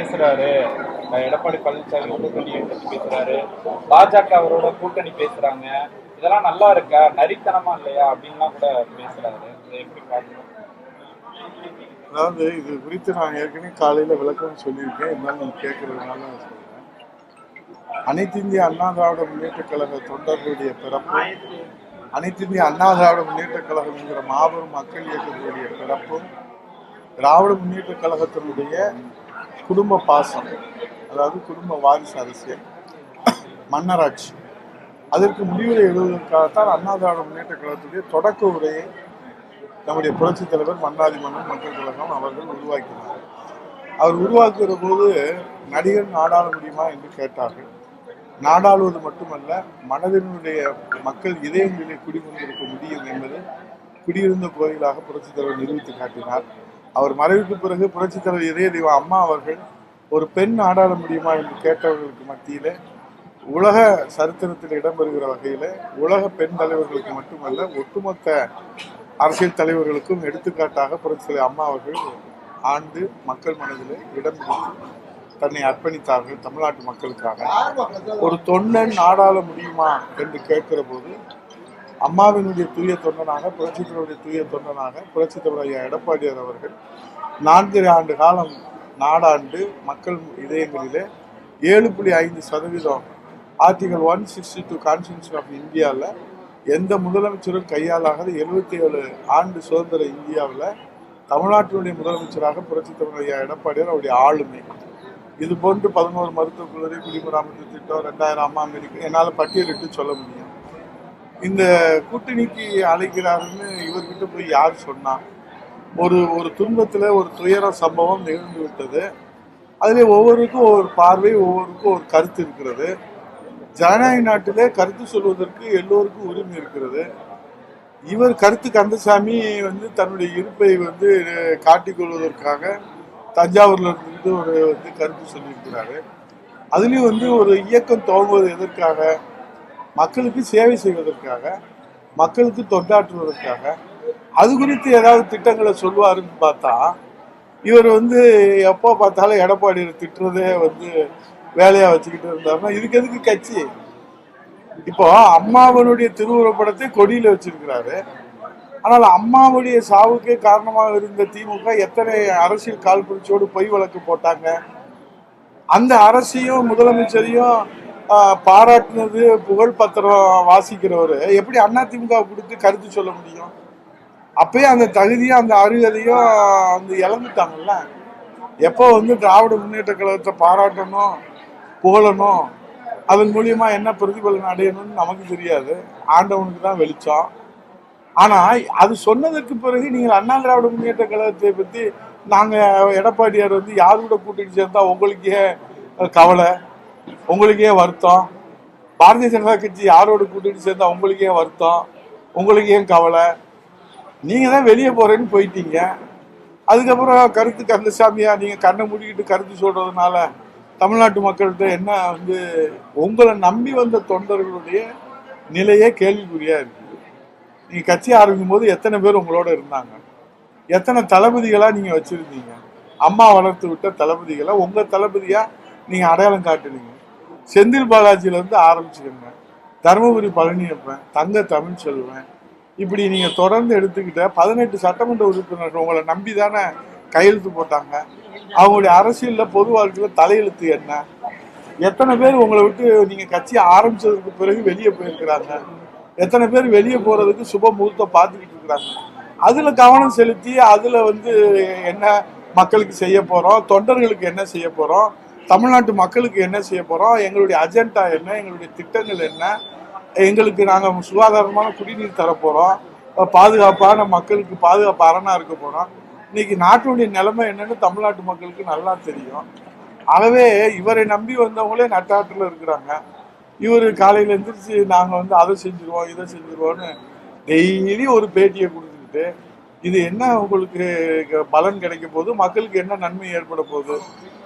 பேசுறாரு. எடப்பாடி பழனிசாமி கூட்டணியை பத்தி பேசுறாரு. பாஜக அவரோட கூட்டணி பேசுறாங்க. இதெல்லாம் நல்லா இருக்கா? நரித்தனமா இல்லையா? அப்படின்லாம் கூட பேசுறாரு. எப்படி பாக்குறோம் அதாவது இது குறித்து நான் ஏற்கனவே காலையில விளக்கம் சொல்லியிருக்கேன். இருந்தாலும் நீங்க கேட்கறதுனால நான் சொல்றேன். அனைத்து இந்திய அண்ணா திராவிட முன்னேற்ற கழக தொண்டர்களுடைய பிறப்பு அனைத்து இந்திய அண்ணா திராவிட முன்னேற்ற கழகம் என்கிற மாபெரும் மக்கள் இயக்கத்தினுடைய பிறப்பும் திராவிட முன்னேற்ற கழகத்தினுடைய குடும்ப பாசம் அதாவது குடும்ப வாரிசு அரசியல் மன்னராட்சி. அதற்கு முடிவுரை எழுதுவதற்காகத்தான் அண்ணா திராவிட முன்னேற்ற கழகத்துடைய தொடக்க உரையை நம்முடைய புரட்சித் தலைவர் மன்னாதி மன்னன் மக்கள் கழகம் அவர்கள் உருவாக்கினார். அவர் உருவாக்குகிற போது நடிகர் நாடாள முடியுமா என்று கேட்டார்கள். நாடாளுவது மட்டுமல்ல மனதினுடைய மக்கள் இதயங்களிலே குடிகொண்டிருக்க முடியும் என்பது குடியிருந்த கோயிலாக புரட்சித் தலைவர் நிரூபித்து காட்டினார். அவர் மறைவுக்கு பிறகு புரட்சித் தலைவர் இதய அம்மா அவர்கள் ஒரு பெண் ஆடாட முடியுமா என்று கேட்டவர்களுக்கு மத்தியில் உலக சரித்திரத்தில் இடம்பெறுகிற வகையில் உலக பெண் தலைவர்களுக்கு மட்டுமல்ல ஒட்டுமொத்த அரசியல் தலைவர்களுக்கும் எடுத்துக்காட்டாக புரட்சி தலைவர் அம்மா அவர்கள் ஆண்டு மக்கள் மனதில் இடம் பிடித்து தன்னை அர்ப்பணித்தார்கள் தமிழ்நாட்டு மக்களுக்காக. ஒரு தொண்டன் நாடாள முடியுமா என்று கேட்கிற போது அம்மாவினுடைய தூய தொண்டனாக புரட்சித்தலைவருடைய தூய தொண்டனாக புரட்சித்தலைவர் ஐயா எடப்பாடியார் அவர்கள் நான்கு ஆண்டு காலம் நாடாண்டு மக்கள் இதயங்களிலே ஏழு புள்ளி ஐந்து சதவீதம் article one sixty two constitution of இந்தியாவில் எந்த முதலமைச்சரும் கையாளாகாத எழுபத்தி ஏழு ஆண்டு சுதந்திர இந்தியாவில் தமிழ்நாட்டினுடைய முதலமைச்சராக புரட்சி தலைவர் ஐயா எடப்பாடியார் அவருடைய ஆளுமை. இது போன்று பதினோரு மருத்துவக் கல்லூரி குடிமராமத்து திட்டம் ரெண்டாயிரம் அம்மா அமெரிக்கா என்னால் பட்டியலிட்டு சொல்ல முடியும். இந்த கூட்டணிக்கு அழைக்கிறாருன்னு இவர்கிட்ட போய் யார் சொன்னா? ஒரு ஒரு துன்பத்தில் ஒரு துயர சம்பவம் நிகழ்ந்து விட்டது. அதில் ஒவ்வொருக்கும் ஒவ்வொரு பார்வை ஒவ்வொருக்கும் ஒரு கருத்து இருக்கிறது. ஜனநாயக நாட்டிலே கருத்து சொல்வதற்கு எல்லோருக்கும் உரிமை இருக்கிறது. இவர் கருத்து கந்தசாமி வந்து தன்னுடைய இருப்பை வந்து காட்டிக்கொள்வதற்காக தஞ்சாவூர்ல இருந்து ஒரு வந்து கருத்து சொல்லியிருக்கிறாரு. அதுலேயும் வந்து ஒரு இயக்கம் துவங்குவது எதற்காக? மக்களுக்கு சேவை செய்வதற்காக மக்களுக்கு தொண்டாற்றுவதற்காக அது குறித்து ஏதாவது திட்டங்களை சொல்லுவாருன்னு பார்த்தா இவர் வந்து எப்போ பார்த்தாலும் எடப்பாடி திட்டுறதே வந்து வேலையாக வச்சுக்கிட்டு இருந்தாருன்னா இதுக்கு எதுக்கு கட்சி? இப்போ அம்மாவனுடைய திருவுருப்படத்தை கொடியில் வச்சிருக்கிறாரு. ஆனால் அம்மாவுடைய சாவுக்கே காரணமாக இருந்த திமுக எத்தனை அரசியல் கால்புரிச்சோடு பொய் வழக்கு போட்டாங்க? அந்த அரசையும் முதலமைச்சரையும் பாராட்டினது புகழ் பத்திரம் வாசிக்கிறவர். எப்படி அண்ணா கொடுத்து கருத்து சொல்ல முடியும்? அப்பயே அந்த தகுதியும் அந்த அருகதையும் வந்து இழந்துட்டாங்கல்ல? எப்போ வந்து திராவிட முன்னேற்ற கழகத்தை பாராட்டணும் புகழணும் அதன் மூலியமா என்ன பிரதிபலன் அடையணும்னு நமக்கு தெரியாது. ஆண்டவனுக்கு தான் வெளிச்சம். ஆனா அது சொன்னதற்கு பிறகு நீங்கள் அண்ணா திராவிட முன்னேற்ற கழகத்தை பத்தி நாங்க எடப்பாடியார் வந்து யார் கூட கூட்டிட்டு சேர்ந்தா உங்களுக்கே கவலை? உங்களுக்கே வருத்தம். பாரதிய ஜனதா கட்சி யாரோட கூட்டிட்டு சேர்ந்தா உங்களுக்கே வருத்தம்? உங்களுக்கு ஏன் கவலை? நீங்க தான் வெளியே போறேன்னு போயிட்டீங்க. அதுக்கப்புறம் கருத்து கந்தசாமியா நீங்க கண்ணை மூடிக்கிட்டு கருத்து சொல்றதுனால தமிழ்நாட்டு மக்கள்கிட்ட என்ன வந்து உங்களை நம்பி வந்த தொண்டர்களுடைய நிலையே கேள்விக்குறியா இருக்குது நீங்க கட்சி ஆரம்பிக்கும் போது எத்தனை பேர் உங்களோட இருந்தாங்க? எத்தனை தளபதிகளா நீங்க வச்சிருந்தீங்க? அம்மா வளர்த்து விட்ட தளபதிகளை? உங்க தளபதியா நீங்கள் அடையாளம் காட்டுனீங்க. செந்தில் பாலாஜியிலேருந்து ஆரம்பிச்சுக்கோங்க. தருமபுரி பழனியப்பன் தங்க தமிழ் செல்வன் இப்படி நீங்கள் தொடர்ந்து எடுத்துக்கிட்ட பதினெட்டு சட்டமன்ற உறுப்பினர்கள் உங்களை நம்பி தானே கையெழுத்து போட்டாங்க. அவங்களுடைய அரசியலில் பொது வாழ்க்கையில் தலையெழுத்து என்ன? எத்தனை பேர் உங்களை விட்டு நீங்கள் கட்சி ஆரம்பிச்சதுக்கு பிறகு வெளியே போயிருக்கிறாங்க? எத்தனை பேர் வெளியே போகிறதுக்கு சுப முகூர்த்தம் பார்த்துக்கிட்டு இருக்கிறாங்க? அதில் கவனம் செலுத்தி அதில் வந்து என்ன மக்களுக்கு செய்ய போகிறோம் தொண்டர்களுக்கு என்ன செய்ய போகிறோம் தமிழ்நாட்டு மக்களுக்கு என்ன செய்ய போகிறோம் எங்களுடைய அஜெண்டா என்ன? எங்களுடைய திட்டங்கள் என்ன? எங்களுக்கு நாங்கள் சுகாதாரமான குடிநீர் தரப்போகிறோம் பாதுகாப்பான மக்களுக்கு பாதுகாப்பு அரணாக இருக்க போகிறோம் இன்னைக்கு நாட்டுடைய நிலைமை என்னன்னு தமிழ்நாட்டு மக்களுக்கு நல்லா தெரியும். ஆகவே இவரை நம்பி வந்தவங்களே நட்டாட்டில் இருக்கிறாங்க. இவர் காலையில் எந்திரிச்சு நாங்கள் வந்து அதை செஞ்சுருவோம் இதை செஞ்சுருவோம்னு டெய்லி ஒரு பேட்டியை கொடுத்துக்கிட்டு இது என்ன உங்களுக்கு க- பலன் கிடைக்க போகுது மக்களுக்கு என்ன நன்மை ஏற்பட போகுது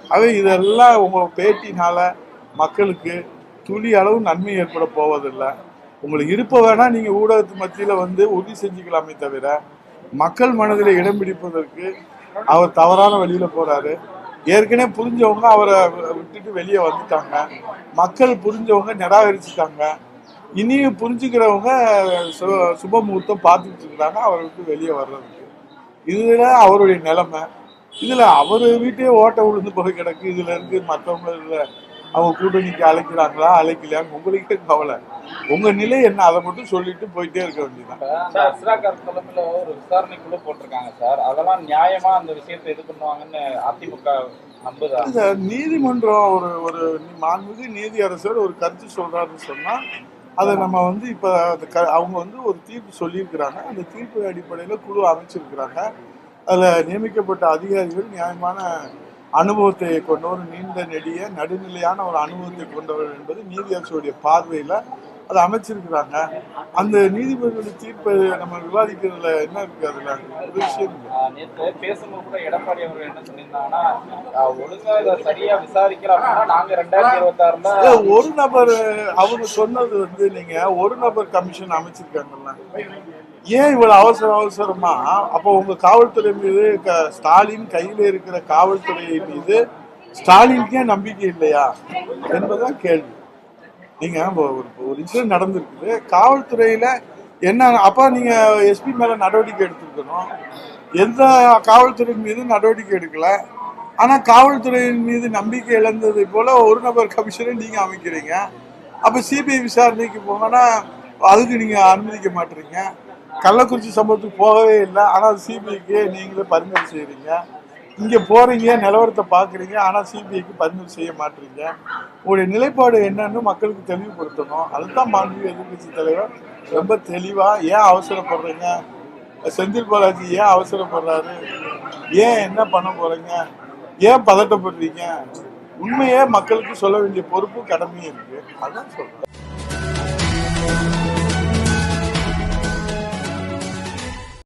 ஆகவே இதெல்லாம் உங்கள் பேட்டினால் மக்களுக்கு துளி அளவு நன்மை ஏற்பட போவதில்லை. உங்களுக்கு இருப்ப வேணால் நீங்கள் ஊடகத்து மத்தியில் வந்து உறுதி செஞ்சுக்கலாமே தவிர மக்கள் மனதில் இடம் பிடிப்பதற்கு அவர் தவறான வழியில் போகிறாரு ஏற்கனவே புரிஞ்சவங்க அவரை விட்டுட்டு வெளியே வந்துட்டாங்க. மக்கள் புரிஞ்சவங்க நிராகரிச்சுட்டாங்க. இனியும் புரிஞ்சுக்கிறவங்க சு- சுப முகூர்த்தம் பார்த்துட்டு இருக்கிறாங்க அவரை விட்டு வெளியே வர்றதுக்கு. இதுல அவருடைய நிலைமை. இதுல அவர் வீட்டே ஓட்ட விழுந்து போய் கிடக்கு. இதுல இருக்கு மற்றவங்க இதுல அவங்க கூட்டணிக்கு அழைக்கிறாங்களா அழைக்கலையான்னு உங்களுக்கே கவலை. உங்க நிலை என்ன அதை மட்டும் சொல்லிட்டு போயிட்டே இருக்க அஸ்ராகார் தலைமையில ஒரு விசாரணை குழு போட்டிருக்காங்க சார். அதெல்லாம் நியாயமா அந்த விஷயத்தை இது பண்ணுவாங்கன்னு அதிமுக நம்புதா? நீதிமன்றம் ஒரு ஒரு மாண்புமிகு நீதியரசர் ஒரு கருத்து சொல்றாருன்னு சொன்னா அதை நம்ம வந்து இப்போ அது க- அவங்க வந்து ஒரு தீர்ப்பு சொல்லியிருக்கிறாங்க. அந்த தீர்ப்பு அடிப்படையில் குழு அமைச்சிருக்கிறாங்க. அதில் நியமிக்கப்பட்ட அதிகாரிகள் நியாயமான அனுபவத்தை கொண்டவர் நீண்ட நெடிய நடுநிலையான ஒரு அனுபவத்தை கொண்டவர் என்பது நீதியரசருடைய பார்வையில் அதை அமைச்சிருக்கிறாங்க. அந்த நீதிபதிகளுடைய தீர்ப்பை நம்ம விவாதிக்கிறதுல என்ன இருக்கு அதுல? ஒரு விஷயம் பேசும்போது கூட எடப்பாடி அவர்கள் என்ன ஒழுங்கா இதை சரியா நாங்க ரெண்டாயிரத்தி ஒரு நபர் அவங்க சொன்னது வந்து நீங்க ஒரு நபர் கமிஷன் அமைச்சிருக்காங்கல்ல. ஏன் இவ்வளவு அவசர அவசரமா? அப்போ உங்க காவல்துறை மீது ஸ்டாலின் கையில இருக்கிற காவல்துறை மீது ஸ்டாலினுக்கே நம்பிக்கை இல்லையா? என்பதுதான் கேள்வி. நீங்க ஒரு ஒரு இன்சிடென்ட் நடந்திருக்குது. காவல்துறையில என்ன அப்ப நீங்க எஸ்பி மேல நடவடிக்கை எடுத்திருக்கணும். எந்த காவல்துறை மீது நடவடிக்கை எடுக்கல. ஆனா காவல்துறையின் மீது நம்பிக்கை இழந்தது போல ஒரு நபர் கமிஷனை நீங்க அமைக்கிறீங்க. அப்ப சிபிஐ விசாரணைக்கு போங்கன்னா அதுக்கு நீங்க அனுமதிக்க மாட்டீங்க. கள்ளக்குறிச்சி சம்பவத்துக்கு போகவே இல்லை. ஆனால் சிபிஐக்கு நீங்களே பரிந்துரை செய்கிறீங்க இங்கே போகிறீங்க நிலவரத்தை பார்க்குறீங்க ஆனால் சிபிஐக்கு பதிவு செய்ய மாட்டீங்க. உங்களுடைய நிலைப்பாடு என்னன்னு மக்களுக்கு தெளிவுபடுத்தணும். அதுதான் மாண்பு எதிர்கட்சி தலைவர் ரொம்ப தெளிவாக ஏன் அவசரப்படுறீங்க? செந்தில் பாலாஜி ஏன் அவசரப்படுறாரு? ஏன் என்ன பண்ண போகிறீங்க ஏன் பதட்டப்படுறீங்க? உண்மையே மக்களுக்கு சொல்ல வேண்டிய பொறுப்பு கடமையும் இருக்குது அதான் சொல்கிறேன்